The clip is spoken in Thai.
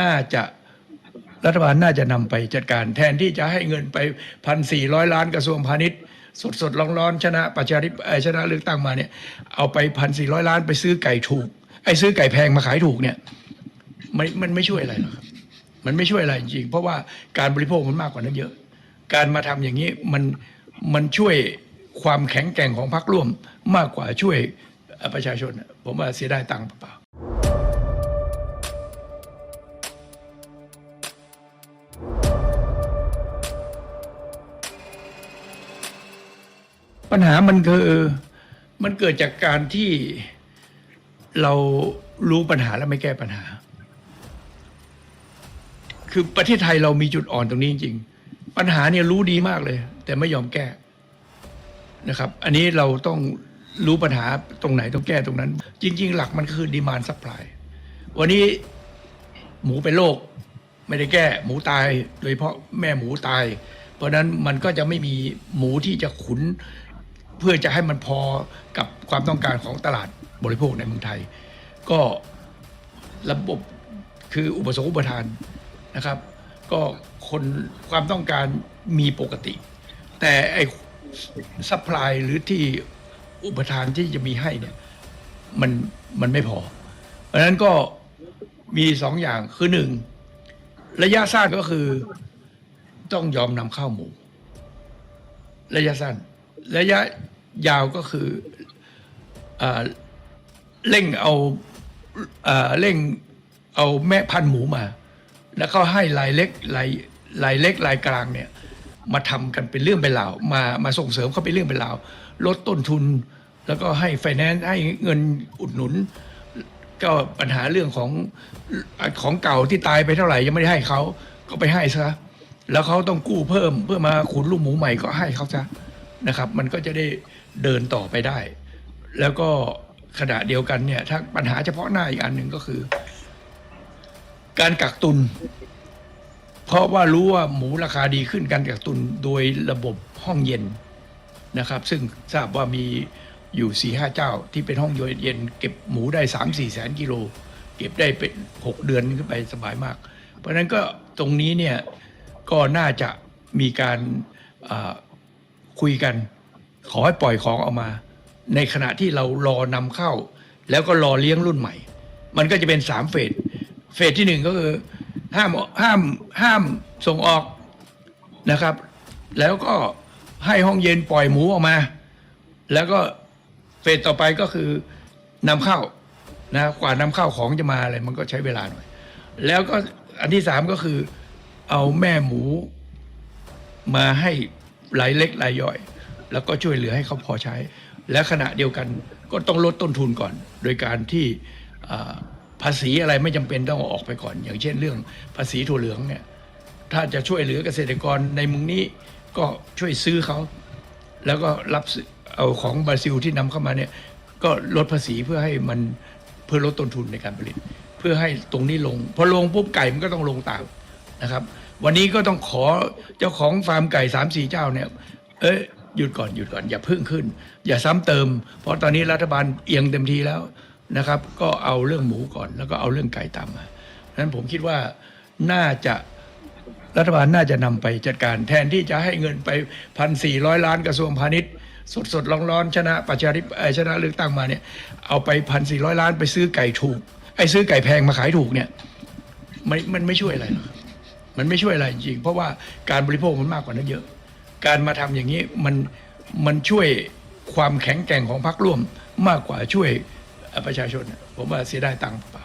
น่าจะรัฐบาลน่าจะนำไปจัดการ แทนที่จะให้เงินไปพันสี่ร้อยล้านกระทรวงพาณิชย์ สดสดร้อนร้อนชนะประชาธิปเอ่อชนะเลือกตั้งมาเนี่ย เอาไปพันสี่ร้อยล้านไปซื้อไก่ถูก ไอ้ซื้อไก่แพงมาขายถูกเนี่ยมันมันไม่ช่วยอะไรหรอกครับมันไม่ช่วยอะไรจริงเพราะว่าการบริโภคมันมากกว่านั้นเยอะ การมาทำอย่างนี้มันมันช่วยความแข็งแกร่งของพรรคร่วมมากกว่าช่วยประชาชน ผมว่าเสียดายตังค์เปล่า ปัญหามันคือมันเกิดจากการที่เรารู้ปัญหาแล้วไม่แก้ปัญหา คือประเทศไทยเรามีจุดอ่อนตรงนี้จริงๆปัญหาเนี่ยรู้ดีมากเลย แต่ไม่ยอมแก้นะครับ อันนี้เราต้องรู้ปัญหาตรงไหนต้องแก้ตรงนั้น จริง ๆ หลักมันคือดีมานซัพพลายวันนี้หมูเป็นโรคไม่ได้แก้ หมูตาย โดยเฉพาะแม่หมูตาย เพราะนั้นมันก็จะไม่มีหมูที่จะขุน พื่อจะให้มันพอกับความต้องการของตลาดบริโภคในเมืองไทย ก็ระบบคืออุปสงค์อุปทานนะครับ ก็คนความต้องการมีปกติ แต่ไอ้ซัพพลายหรือที่อุปทานที่จะมีให้เนี่ยมันมันไม่พอ เพราะฉะนั้นก็มีสองอย่างคือหนึ่งระยะสั้นก็คือต้องยอมนำเข้าหมู ระยะสั้นระยะ ยาวก็คืออเร่งเอาอ่าเร่งเอาแม่พันหมูมา แล้วก็ให้รายเล็กรายรายเล็กรายกลางเนี่ยมาทำกันเป็นเรื่องเป็นราวมามาส่งเสริมเขาเป็นเรื่องเป็นราวลดต้นทุน แล้วก็ให้ไฟแนนซ์ให้เงินอุดหนุน ก็ปัญหาเรื่องของของเก่าที่ตายไปเท่าไหร่ยังไม่ได้ให้เขาก็ไปให้ซะแล้วเขาต้องกู้เพิ่มเพื่อมาขุนลูกหมูใหม่ก็ให้เขาซะนะครับ มันก็จะได้ เดินต่อไปได้ แล้วก็ขณะเดียวกันเนี่ย ถ้าปัญหาเฉพาะหน้าอีกอันหนึ่งก็คือ การกักตุน เพราะว่ารู้ว่าหมูราคาดีขึ้นการกักตุนโดยระบบห้องเย็นนะครับ ซึ่งทราบว่ามีอยู่สี่ห้าเจ้า ที่เป็นห้องเย็น เก็บหมูได้สามสี่แสนกิโล เก็บได้เป็นหกเดือนขึ้นไปสบายมาก เพราะฉะนั้นก็ตรงนี้เนี่ยก็น่าจะมีการคุยกัน ขอให้ปล่อยของออกมา ในขณะที่เรารอนำเข้า แล้วก็รอเลี้ยงรุ่นใหม่ มันก็จะเป็นสามเฟสเฟสที่หนึ่งก็คือห้ามห้ามห้ามส่งออกนะครับ แล้วก็ให้ห้องเย็นปล่อยหมูออกมา แล้วก็เฟสต่อไปก็คือนำเข้านะกว่านำเข้าของจะมาอะไรมันก็ใช้เวลาหน่อย แล้วก็อันที่สามก็คือเอาแม่หมูมาให้รายเล็กรายย่อย แล้วก็ช่วยเหลือให้เขาพอใช้ และขณะเดียวกันก็ต้องลดต้นทุนก่อน โดยการที่ภาษีอะไรไม่จำเป็นต้องออกไปก่อน อย่างเช่นเรื่องภาษีถั่วเหลืองเนี่ยถ้าจะช่วยเหลือเกษตรกรในมืองนี้ก็ช่วยซื้อเขา แล้วก็รับเอาของบราซิลที่นำเข้ามาเนี่ยก็ลดภาษีเพื่อให้มันเพื่อลดต้นทุนในการผลิต เพื่อให้ตรงนี้ลง พอลงปุ๊บไก่มันก็ต้องลงตามนะครับ วันนี้ก็ต้องขอเจ้าของฟาร์มไก่สามสี่เจ้าเนี่ย เอ้ย หยุดก่อนหยุดก่อนอย่าเพิ่งขึ้น อย่าซ้ำเติม เพราะตอนนี้รัฐบาลเอียงเต็มทีแล้วนะครับ ก็เอาเรื่องหมูก่อน แล้วก็เอาเรื่องไก่ตามมาฉะนั้นผมคิดว่าน่าจะรัฐบาลน่าจะนำไปจัดการแทนที่จะให้เงินไปพันสี่ร้อยล้านกระทรวงพาณิชย์ สดสดร้อนร้อนชนะประชาธิปเอ่อชนะเลือกตั้งมาเนี่ย เอาไปพันสี่ร้อยล้านไปซื้อไก่ถูก ไอ้ซื้อไก่แพงมาขายถูกเนี่ยมันมันไม่ช่วยอะไรหรอกมันไม่ช่วยอะไรจริง เพราะว่าการบริโภคมันมากกว่านั้นเยอะ การมาทำอย่างนี้มันมันช่วยความแข็งแกร่งของพรรคร่วมมากกว่าช่วยประชาชน ผมว่าเสียดายตังค์เปล่า